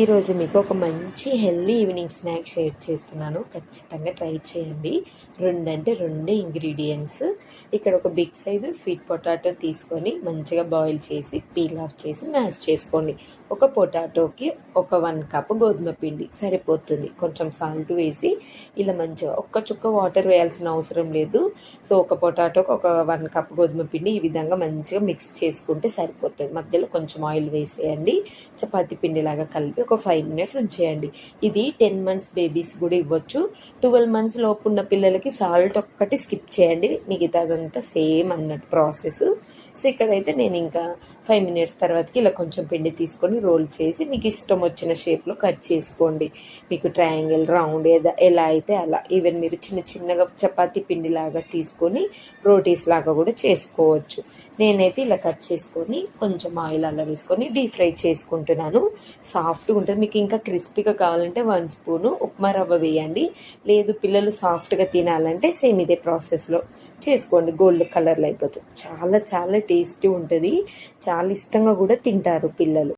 ఈరోజు మీకు ఒక మంచి హెల్దీ ఈవినింగ్ స్నాక్ షేర్ చేస్తున్నాను. ఖచ్చితంగా ట్రై చేయండి. రెండంటే రెండే ఇంగ్రీడియంట్స్. ఇక్కడ ఒక బిగ్ సైజు స్వీట్ పొటాటో తీసుకొని మంచిగా బాయిల్ చేసి పీల్ ఆఫ్ చేసి మ్యాష్ చేసుకోండి. ఒక పొటాటోకి ఒక వన్ కప్ గోధుమ పిండి సరిపోతుంది. కొంచెం సాల్ట్ వేసి ఇలా మంచిగా ఒక్క చుక్క వాటర్ వేయాల్సిన అవసరం లేదు. సో ఒక పొటాటోకి ఒక వన్ కప్ గోధుమ పిండి ఈ విధంగా మంచిగా మిక్స్ చేసుకుంటే సరిపోతుంది. మధ్యలో కొంచెం ఆయిల్ వేసేయండి. చపాతీ పిండిలాగా కలిపి ఒక ఫైవ్ మినిట్స్ ఉంచేయండి. ఇది టెన్ మంత్స్ బేబీస్ కూడా ఇవ్వచ్చు. ట్వెల్వ్ మంత్స్ లోపు ఉన్న పిల్లలకి సాల్ట్ ఒక్కటి స్కిప్ చేయండి. మిగతాదంతా సేమ్ అన్నట్టు ప్రాసెస్ సో ఇక్కడైతే నేను ఇంకా ఫైవ్ మినిట్స్ తర్వాతకి ఇలా కొంచెం పిండి తీసుకొని రోల్ చేసి మీకు ఇష్టం వచ్చిన షేప్లో కట్ చేసుకోండి. మీకు ట్రయాంగిల్ రౌండ్ ఏదా ఎలా అయితే అలా. ఈవెన్ మీరు చిన్న చిన్నగా చపాతీ పిండిలాగా తీసుకొని రోటీస్ లాగా కూడా చేసుకోవచ్చు. నేనైతే ఇలా కట్ చేసుకొని కొంచెం ఆయిల్ అలా వేసుకొని డీప్ ఫ్రై చేసుకుంటున్నాను. సాఫ్ట్గా ఉంటుంది. మీకు ఇంకా క్రిస్పీగా కావాలంటే వన్ స్పూను ఉప్మా రవ్వ వేయండి. లేదు పిల్లలు సాఫ్ట్గా తినాలంటే సేమ్ ఇదే ప్రాసెస్లో చేసుకోండి. గోల్డ్ కలర్లో అయిపోతుంది. చాలా చాలా టేస్టీ ఉంటుంది. చాలా ఇష్టంగా కూడా తింటారు పిల్లలు.